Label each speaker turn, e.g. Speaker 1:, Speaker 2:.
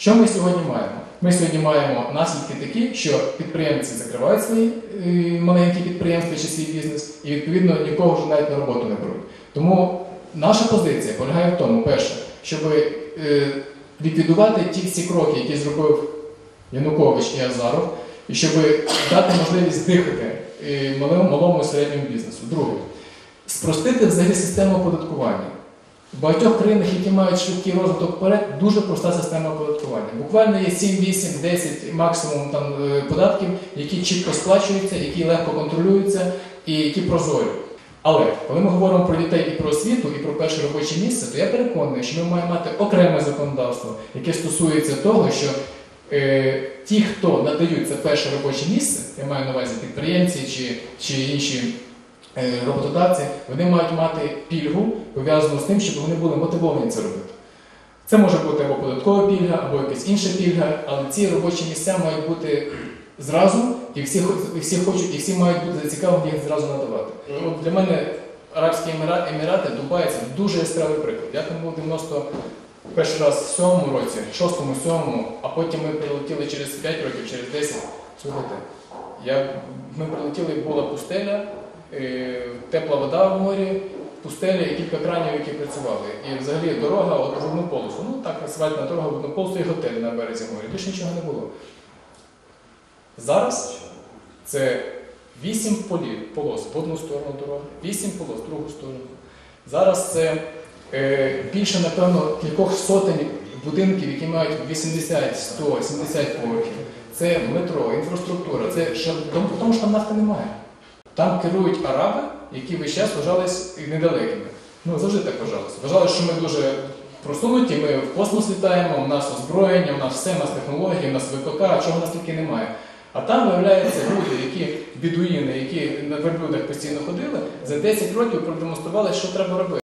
Speaker 1: Що ми сьогодні маємо? Ми сьогодні маємо наслідки такі, що підприємці закривають свої е, маленькі підприємства чи свій бізнес, і відповідно нікого вже навіть на роботу не беруть. Тому наша позиція полягає в тому, перше, щоб е, ліквідувати ті всі кроки, які зробив Янукович і Азаров, і щоб дати можливість дихати е, малому, і середньому бізнесу. Друге, спростити взагалі систему оподаткування. В багатьох країнах, які мають швидкий розвиток вперед, дуже проста система оподаткування. Буквально є 7, 8, 10 максимум там, е, податків, які чітко сплачуються, які легко контролюються і які прозорі. Але коли ми говоримо про дітей і про освіту, і про перше робоче місце, то я переконаний, що ми маємо мати окреме законодавство, яке стосується того, що е, ті, хто надають це перше робоче місце, я маю на увазі підприємці чи, чи інші роботодавці, вони мають мати пільгу, пов'язану з тим, щоб вони були мотивовані це робити. Це може бути або податкова пільга, або якась інша пільга, але ці робочі місця мають бути зразу, і всі, і всі хочуть, і всі мають бути зацікавлені їх зразу надавати. От для мене Арабські Еміра- Емірати, Дубай це дуже яскравий приклад. Я там був 90 перший раз в сьомому році, шостому, сьомому, а потім ми прилетіли через 5 років, через 10. Слухайте, я, ми прилетіли, була пустеля, е, тепла вода в морі, пустеля і кілька кранів, які працювали. І взагалі дорога от, в одну полосу. Ну так, асфальтна дорога в одну полосу і готель на березі моря. Більше нічого не було. Зараз це вісім полос в одну сторону дороги, вісім полос в другу сторону. Зараз це е, більше, напевно, кількох сотень будинків, які мають 80, 100, 70 поверхів. Це метро, інфраструктура, це ще тому що там нафти немає. Там керують араби, які весь час вважались недалекими. Ну, завжди так вважалося. Вважали, що ми дуже просунуті, ми в космос літаємо, у нас озброєння, у нас все, у нас технології, у нас ВПК, а чого у нас тільки немає. А там виявляються люди, які бідуїни, які на верблюдах постійно ходили, за 10 років продемонстрували, що треба робити.